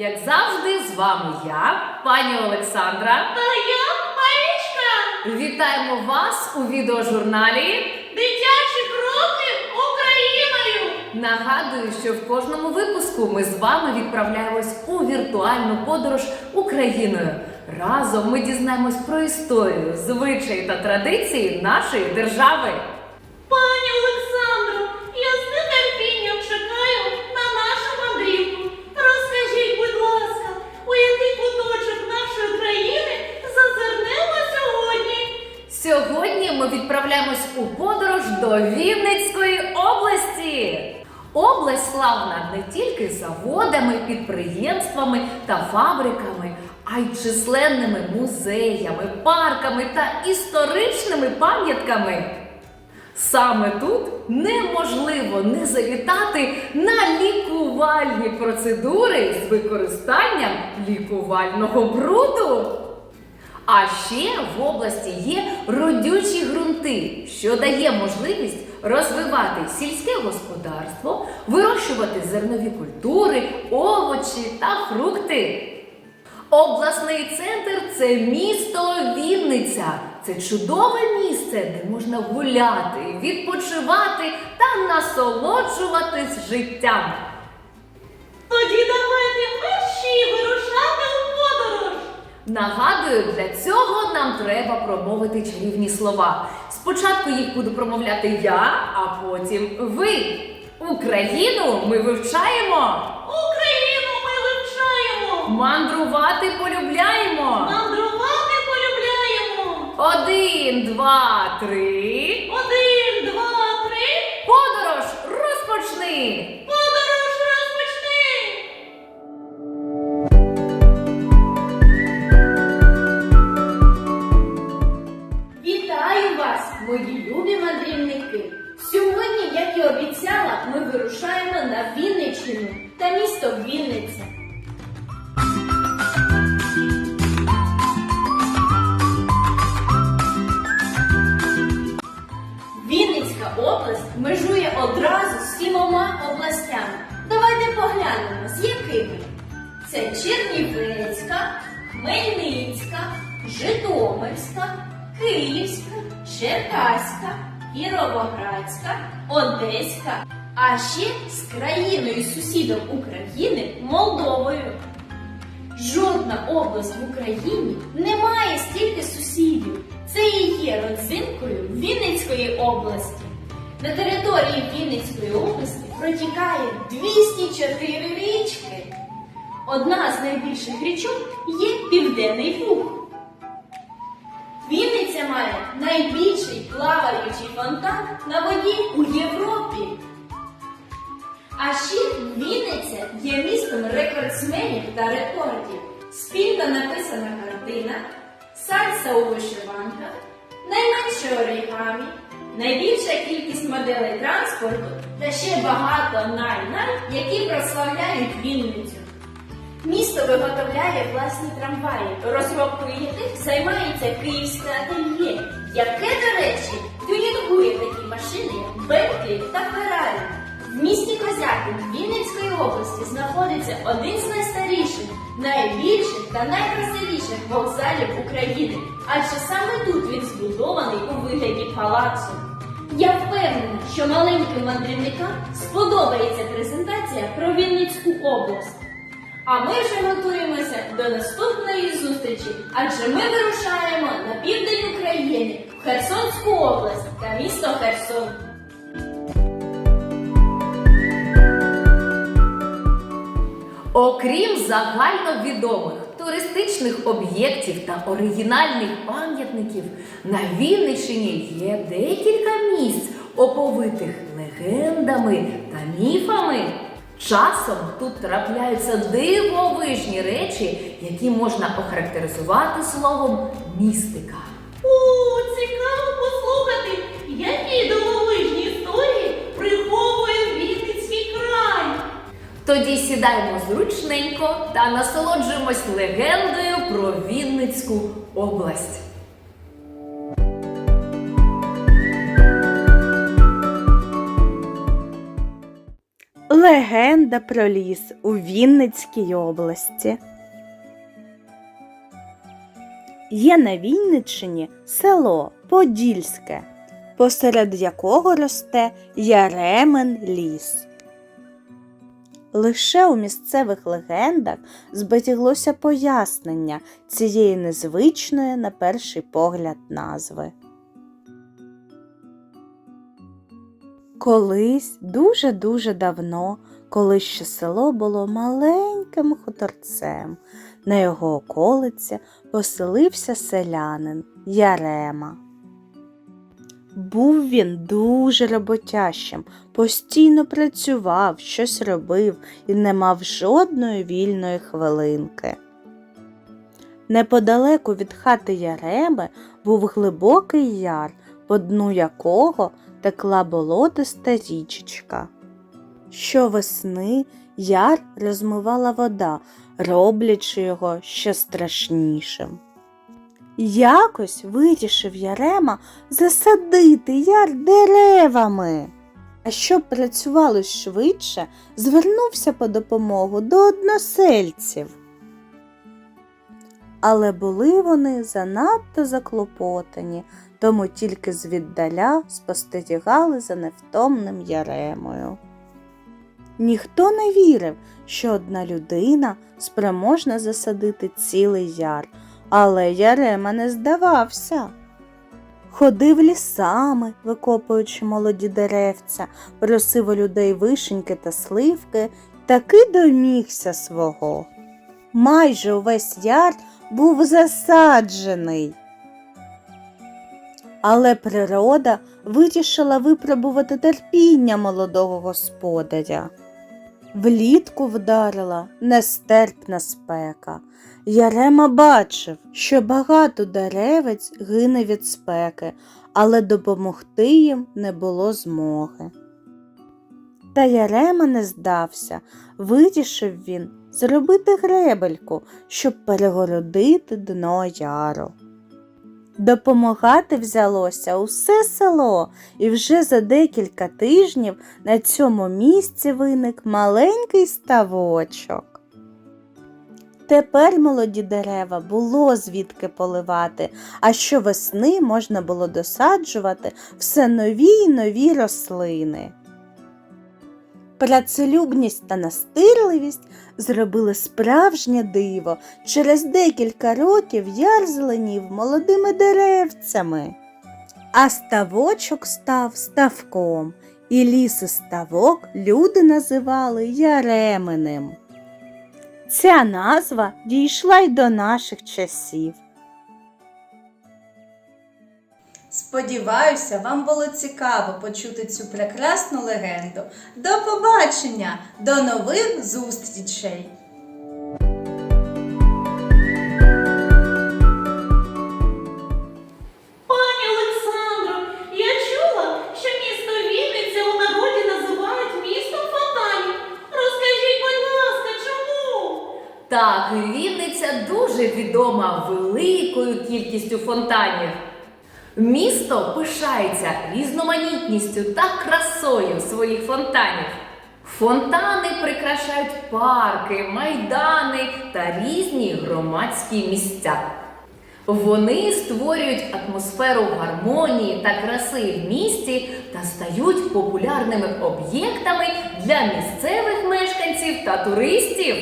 Як завжди, з вами я, пані Олександра. Та я Марічка, Вітаємо вас у відеожурналі. дитячі кроки Україною. Нагадую, що в кожному випуску ми з вами відправляємось у віртуальну подорож Україною. Разом ми дізнаємось про історію, звичаї та традиції нашої держави. Пані Олександро, сьогодні? Ми відправляємось у подорож до Вінницької області. Область славна не тільки заводами, підприємствами та фабриками, а й численними музеями, парками та історичними пам'ятками. Саме тут неможливо не завітати на лікувальні процедури з використанням лікувального бруду. А ще в області є родючі ґрунти, що дає можливість розвивати сільське господарство, вирощувати зернові культури, овочі та фрукти. Обласний центр це місто Вінниця. Це чудове місце, де можна гуляти, відпочивати та насолоджуватись життям. Тоді давайте подорож. Нагадую, для цього нам треба промовити чарівні слова. Спочатку їх буду промовляти я, а потім ви. Україну ми вивчаємо, Україну ми вивчаємо. мандрувати полюбляємо. Мандрувати полюбляємо. Один, два, три. Один, два, три. Подорож розпочни! Кіровоградська, Одеська, а ще з країною сусідом України Молдовою. Жодна область в Україні не має стільки сусідів. Це і є родзинкою Вінницької області. На території Вінницької області протікає 204 річки. Одна з найбільших річок є Південний Буг. Вінниця має найбільший плаваючий фонтан на воді у Європі. А ще Вінниця є містом рекордсменів та рекордів. Спільно написана картина, сальса у вишиванках, найменше орігамі, найбільша кількість моделей транспорту та ще багато най-най, які прославляють Вінницю. Місто виготовляє власні трамваї, розробкою яких займається київське ательє, яке, до речі, тюнінгує такі машини, як Бентлі та Феррарі. В місті Козятин Вінницької області знаходиться один з найстаріших, найбільших та найкрасивіших вокзалів України, адже саме тут він збудований у вигляді палацу. Я впевнена, що маленьким мандрівникам сподобається презентація про Вінницьку область. А ми вже готуємося до наступної зустрічі, адже ми вирушаємо на південь України, в Херсонську область та місто Херсон. Окрім загальновідомих туристичних об'єктів та оригінальних пам'ятників, на Вінниччині є декілька місць, оповитих легендами та міфами. Часом тут трапляються дивовижні речі, які можна охарактеризувати словом містика. О, цікаво послухати, які дивовижні історії приховує Вінницький край. Тоді сідаємо зручненько та насолоджуємось легендою про Вінницьку область. Легенда про ліс у Вінницькій області. Є на Вінниччині село Подільське, посеред якого росте Яремен ліс. Лише у місцевих легендах зберіглося пояснення цієї незвичної на перший погляд назви. Колись дуже-дуже давно, коли ще село було маленьким хуторцем, на його околиці поселився селянин Ярема. Був він дуже роботящим, постійно працював, щось робив і не мав жодної вільної хвилинки. Неподалеку від хати Яреми був глибокий яр, по дну якого текла болотиста річечка. Щовесни яр розмивала вода, роблячи його ще страшнішим. Якось вирішив Ярема засадити яр деревами. А щоб працювало швидше, звернувся по допомогу до односельців. Але були вони занадто заклопотані, тому тільки звіддаля спостерігали за невтомним Яремою. Ніхто не вірив, що одна людина спроможна засадити цілий яр, але Ярема не здавався. Ходив лісами, викопуючи молоді деревця, просив у людей вишеньки та сливки, таки домігся свого. Майже увесь яр був засаджений. Але природа вирішила випробувати терпіння молодого господаря. Влітку вдарила нестерпна спека. Ярема бачив, що багато деревець гине від спеки, але допомогти їм не було змоги. Та Ярема не здався, вирішив він зробити гребельку, щоб перегородити дно яру. Допомагати взялося усе село, і вже за декілька тижнів на цьому місці виник маленький ставочок. Тепер молоді дерева було звідки поливати, а щовесни можна було досаджувати все нові й нові рослини. Працелюбність та настирливість зробили справжнє диво. Через декілька років яр зеленів молодими деревцями, а ставочок став ставком, і ліс і ставок люди називали Яременем. Ця назва дійшла й до наших часів. Сподіваюся, вам було цікаво почути цю прекрасну легенду. До побачення, до нових зустрічей! Пані Олександро, я чула, що місто Вінниця у народі називають містом фонтанів. Розкажіть, будь ласка, чому? Так, Вінниця дуже відома великою кількістю фонтанів. Місто пишається різноманітністю та красою своїх фонтанів. Фонтани прикрашають парки, майдани та різні громадські місця. Вони створюють атмосферу гармонії та краси в місті та стають популярними об'єктами для місцевих мешканців та туристів.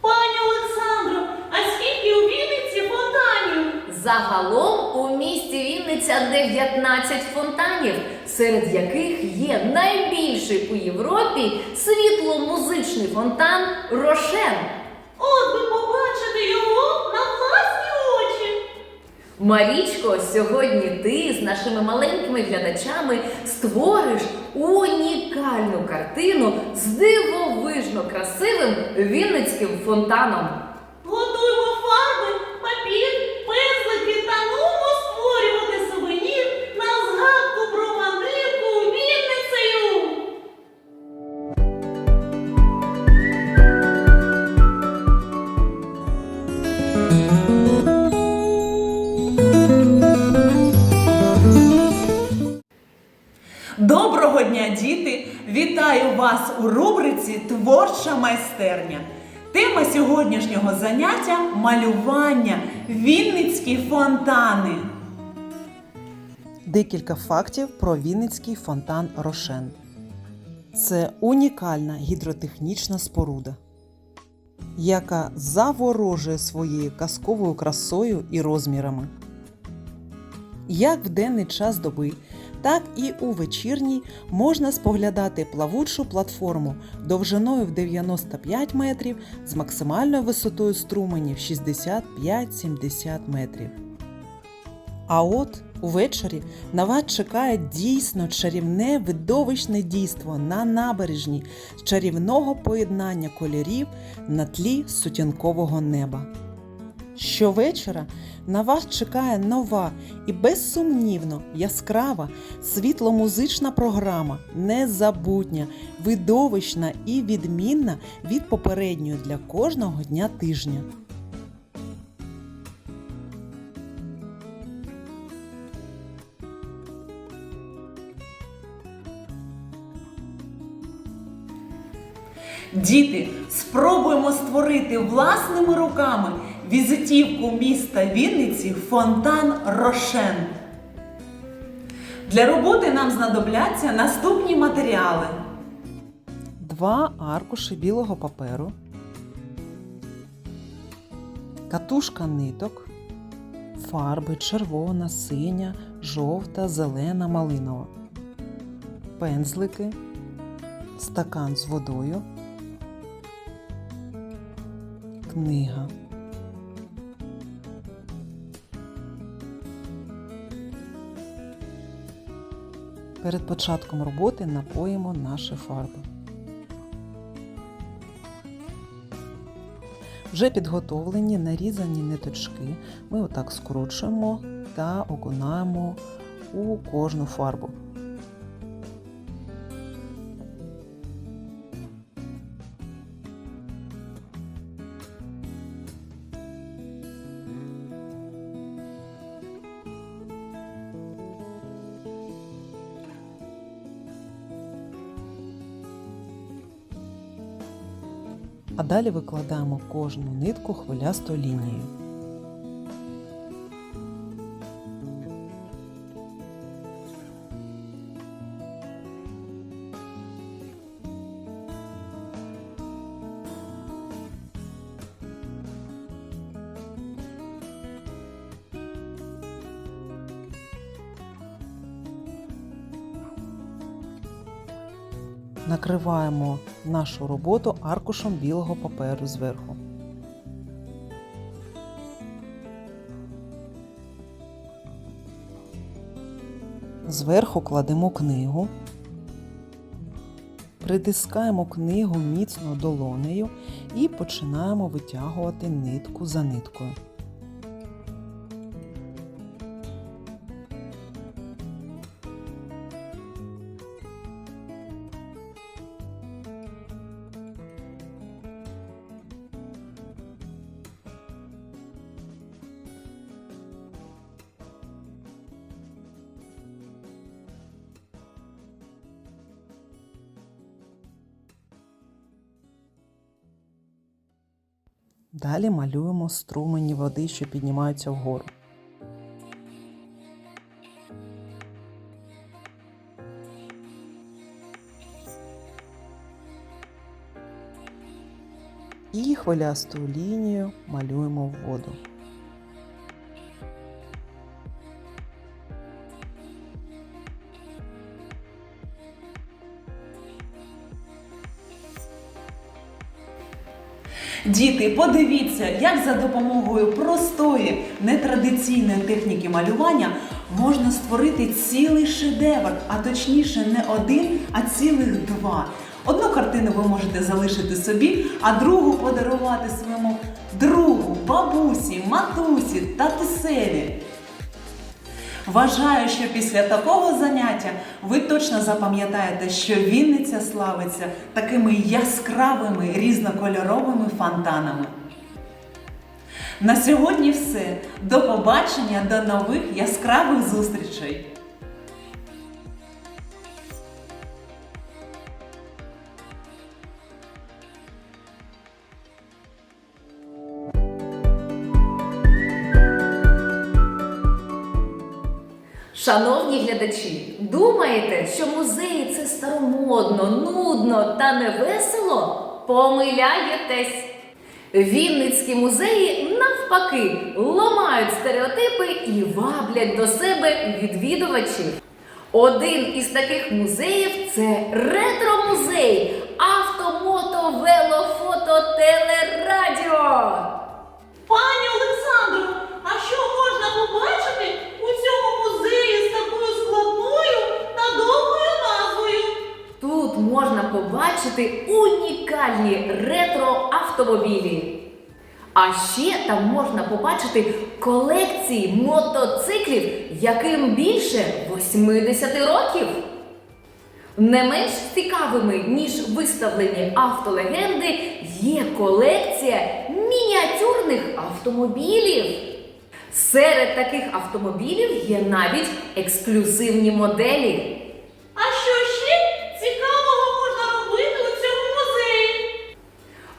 Пані Олександро, а скільки у Вінниці фонтанів? Загалом у місті Вінниця 19 фонтанів, серед яких є найбільший у Європі світло-музичний фонтан Рошен. От би побачити його на власні очі. Марічко, сьогодні ти з нашими маленькими глядачами створиш унікальну картину з дивовижно красивим вінницьким фонтаном. Творча майстерня. Тема сьогоднішнього заняття малювання Вінницькі фонтани. Декілька фактів про Вінницький фонтан Рошен. Це унікальна гідротехнічна споруда, яка заворожує своєю казковою красою і розмірами. Як в денний час доби, так і у вечірній можна споглядати плавучу платформу довжиною в 95 метрів з максимальною висотою струменів 65-70 метрів. А от увечері на вас чекає дійсно чарівне видовищне дійство на набережні з чарівного поєднання кольорів на тлі сутінкового неба. Щовечора на вас чекає нова і безсумнівно яскрава світломузична програма, незабутня, видовищна і відмінна від попередньої для кожного дня тижня. Діти, спробуємо створити власними руками візитівку міста Вінниці фонтан Рошен. Для роботи нам знадобляться наступні матеріали. Два аркуші білого паперу, катушка ниток, фарби червона, синя, жовта, зелена, малинова, пензлики, стакан з водою, книга. Перед початком роботи напоїмо наші фарби. Вже підготовлені нарізані ниточки. Ми отак скручуємо та окунаємо у кожну фарбу. А далі викладаємо кожну нитку хвилястою лінією. Накриваємо нашу роботу аркушем білого паперу зверху. Зверху кладемо книгу, притискаємо книгу міцно долонею і починаємо витягувати нитку за ниткою. Далі малюємо струмені води, що піднімаються вгору. І хвилясту лінію малюємо в воду. Діти, подивіться, як за допомогою простої нетрадиційної техніки малювання можна створити цілий шедевр, а точніше не один, а цілих два. Одну картину ви можете залишити собі, а другу подарувати своєму другу, бабусі, матусі, татусеві. Вважаю, що після такого заняття ви точно запам'ятаєте, що Вінниця славиться такими яскравими різнокольоровими фонтанами. На сьогодні все. До побачення, до нових яскравих зустрічей! Шановні глядачі, думаєте, що музеї це старомодно, нудно та невесело? Помиляєтесь! Вінницькі музеї навпаки ламають стереотипи і ваблять до себе відвідувачів. Один із таких музеїв це ретро-музей авто, мото, вело, фото, телерадіо. Можна побачити унікальні ретро-автомобілі. А ще там можна побачити колекції мотоциклів, яким більше 80 років. Не менш цікавими, ніж виставлені автолегенди, є колекція мініатюрних автомобілів. Серед таких автомобілів є навіть ексклюзивні моделі. А що ще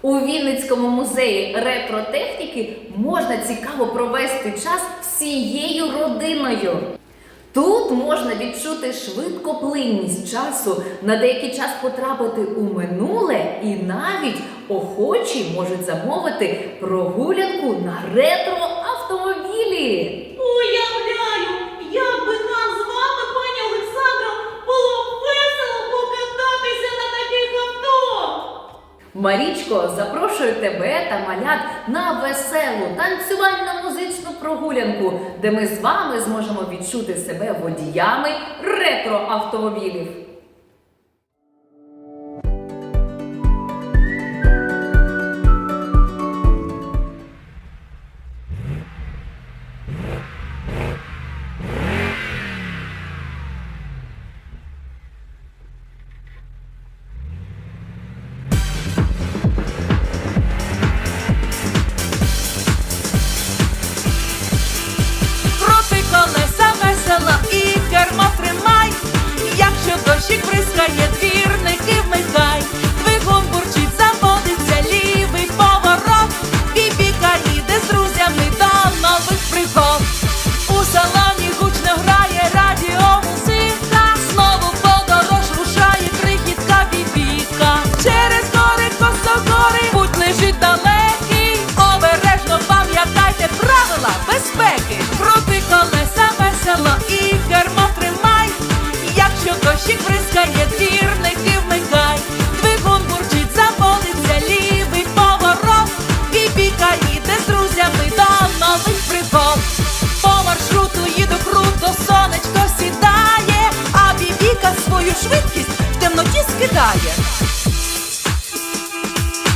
У Вінницькому музеї ретротехніки можна цікаво провести час всією родиною. Тут можна відчути швидкоплинність часу, на деякий час потрапити у минуле, і навіть охочі можуть замовити прогулянку на ретро-автомобілі. Марічко, запрошую тебе та малят на веселу танцювальну музичну прогулянку, де ми з вами зможемо відчути себе водіями ретро-автомобілів. Крути темноті.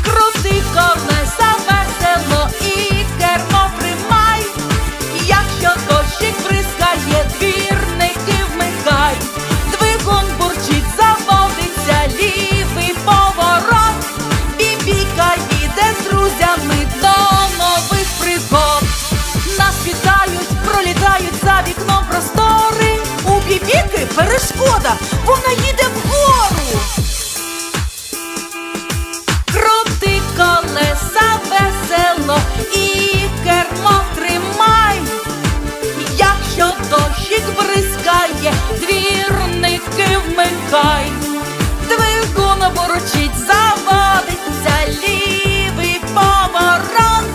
Крути колеса весело і кермо тримай. Якщо дощик бризкає, двірники вмикай. Двигун бурчить, заводиться лівий поворот. Бібіка їде з друзями до нових пригод. Нас вітають, пролітають за вікном простори. У бібіки перешкода, вона їде вгору. Двірники вмикай. Двигун борочить, заводиться лівий поворот.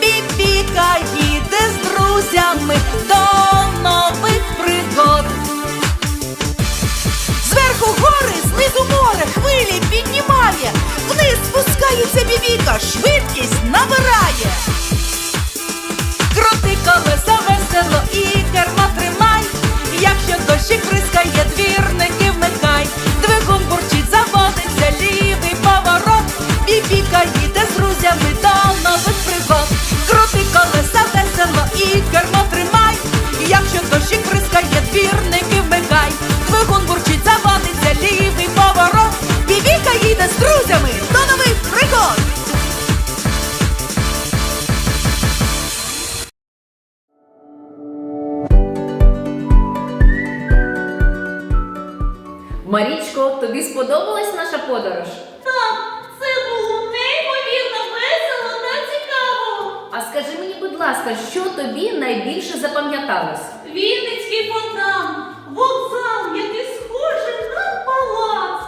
Бібіка їде з друзями до нових пригод. Зверху гори, знизу море, хвилі піднімає, вниз спускається бібіка, швидкість набирає. Крути колеса весело і кермо тримай. Якщо дощик бризкає, Бібіка їде з друзями до нових пригод. Крути колеса весело і кермо тримай. Якщо дощик бризкає, двірники вмикай. Двигун бурчить, заводиться лівий поворот. Бібіка їде з друзями до нових пригод. Марічко, тобі сподобалась наша подорож? Ласка, що тобі найбільше запам'яталось? Вінницька Київський фонтан, вокзал, який схожий на палац,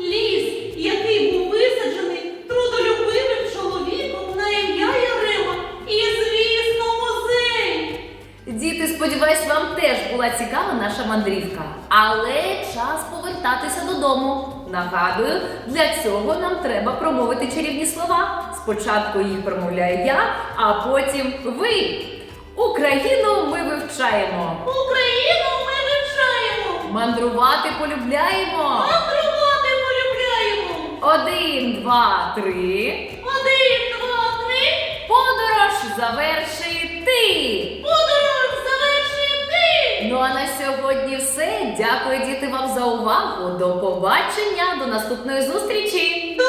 ліс, який був висаджений трудолюбивим чоловіком на ім'я Ярема, і, звісно, музей. Діти, сподіваюсь, вам теж була цікава наша мандрівка. Але час повертатися додому. Нагадую, для цього нам треба промовити чарівні слова. Спочатку їх промовляю я, а потім ви. Україну ми вивчаємо. Україну ми вивчаємо, Мандрувати полюбляємо. мандрувати полюбляємо. Один, два, три. Один, два, три, Подорож завершити. подорож завершити. Ну а на сьогодні все. Дякую, діти, вам за увагу. До побачення, до наступної зустрічі. До